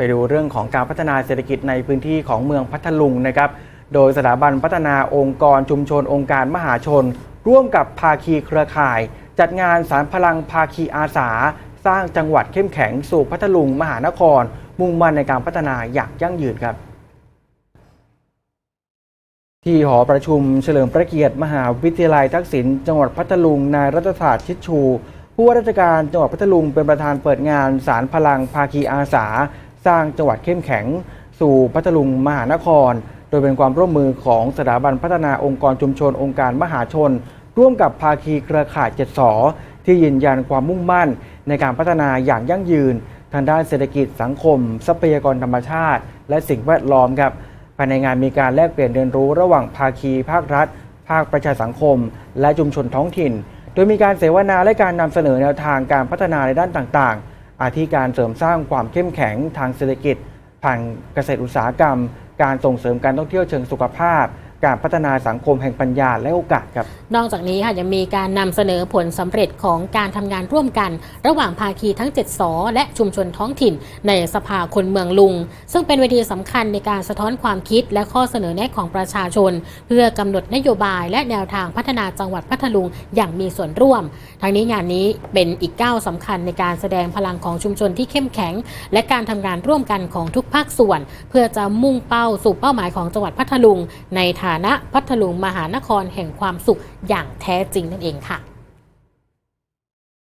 ไปดูเรื่องของการพัฒนาเศรษฐกิจในพื้นที่ของเมืองพัทลุงนะครับ โดยสถาบันพัฒนาองค์กรชุมชนองค์การมหาชน ร่วมกับภาคีเครือข่าย จัดงานสารพลังภาคีอาสา สร้างจังหวัดเข้มแข็งสู่พัทลุงมหานคร มุ่งมั่นในการพัฒนาอย่างยั่งยืนครับที่หอประชุมเฉลิมพระเกียรติมหาวิทยาลัยทักษิณจังหวัดพัทลุงนายรัฐศาสตร์ชิดชู ผู้ว่าราชการจังหวัดพัทลุงเป็นประธานเปิดงานสารพลังภาคีอาสา สร้างจังหวัดเข้มแข็ง สู่พัทลุงมหานคร โดยเป็นความร่วมมือของสถาบันพัฒนาองค์กรชุมชนองค์การมหาชน ร่วมกับภาคีเครือข่ายเจ็ดสอที่ยืนยันความมุ่งมั่น ในการพัฒนาอย่างยั่งยืน ทางด้านเศรษฐกิจสังคม ทรัพยากรธรรมชาติ และสิ่งแวดล้อมครับภายในงานมีการแลกเปลี่ยนเรียนรู้ระหว่างภาคีภาครัฐ ภาคประชาสังคม และชุมชนท้องถิ่น โดยมีการเสวนาและการนำเสนอแนวทางการพัฒนาในด้านต่างๆ อาทิการเสริมสร้างความเข้มแข็งทางเศรษฐกิจผ่านเกษตรอุตสาหกรรม การส่งเสริมการท่องเที่ยวเชิงสุขภาพ การพัฒนาสังคมแห่งปัญญาและโอกาสครับ นอกจากนี้ค่ะยังมีการนำเสนอผลสำเร็จของการทำงานร่วมกัน ระหว่างภาคีทั้ง 7สอและชุมชนท้องถิ่น ในสภาคนเมืองลุง ซึ่งเป็นเวทีสำคัญในการสะท้อนความคิดและข้อเสนอแนะของประชาชน เพื่อกำหนดนโยบายและแนวทางพัฒนาจังหวัดพัทลุงอย่างมีส่วนร่วม ทั้งนี้งานนี้เป็นอีกก้าวสำคัญในการแสดงพลังของชุมชนที่เข้มแข็ง และการทำงานร่วมกันของทุกภาคส่วน เพื่อจะมุ่งเป้าสู่เป้าหมายของจังหวัดพัทลุงในฐานะพัทลุงมหานครแห่งความสุขอย่างแท้จริงนั่นเองค่ะ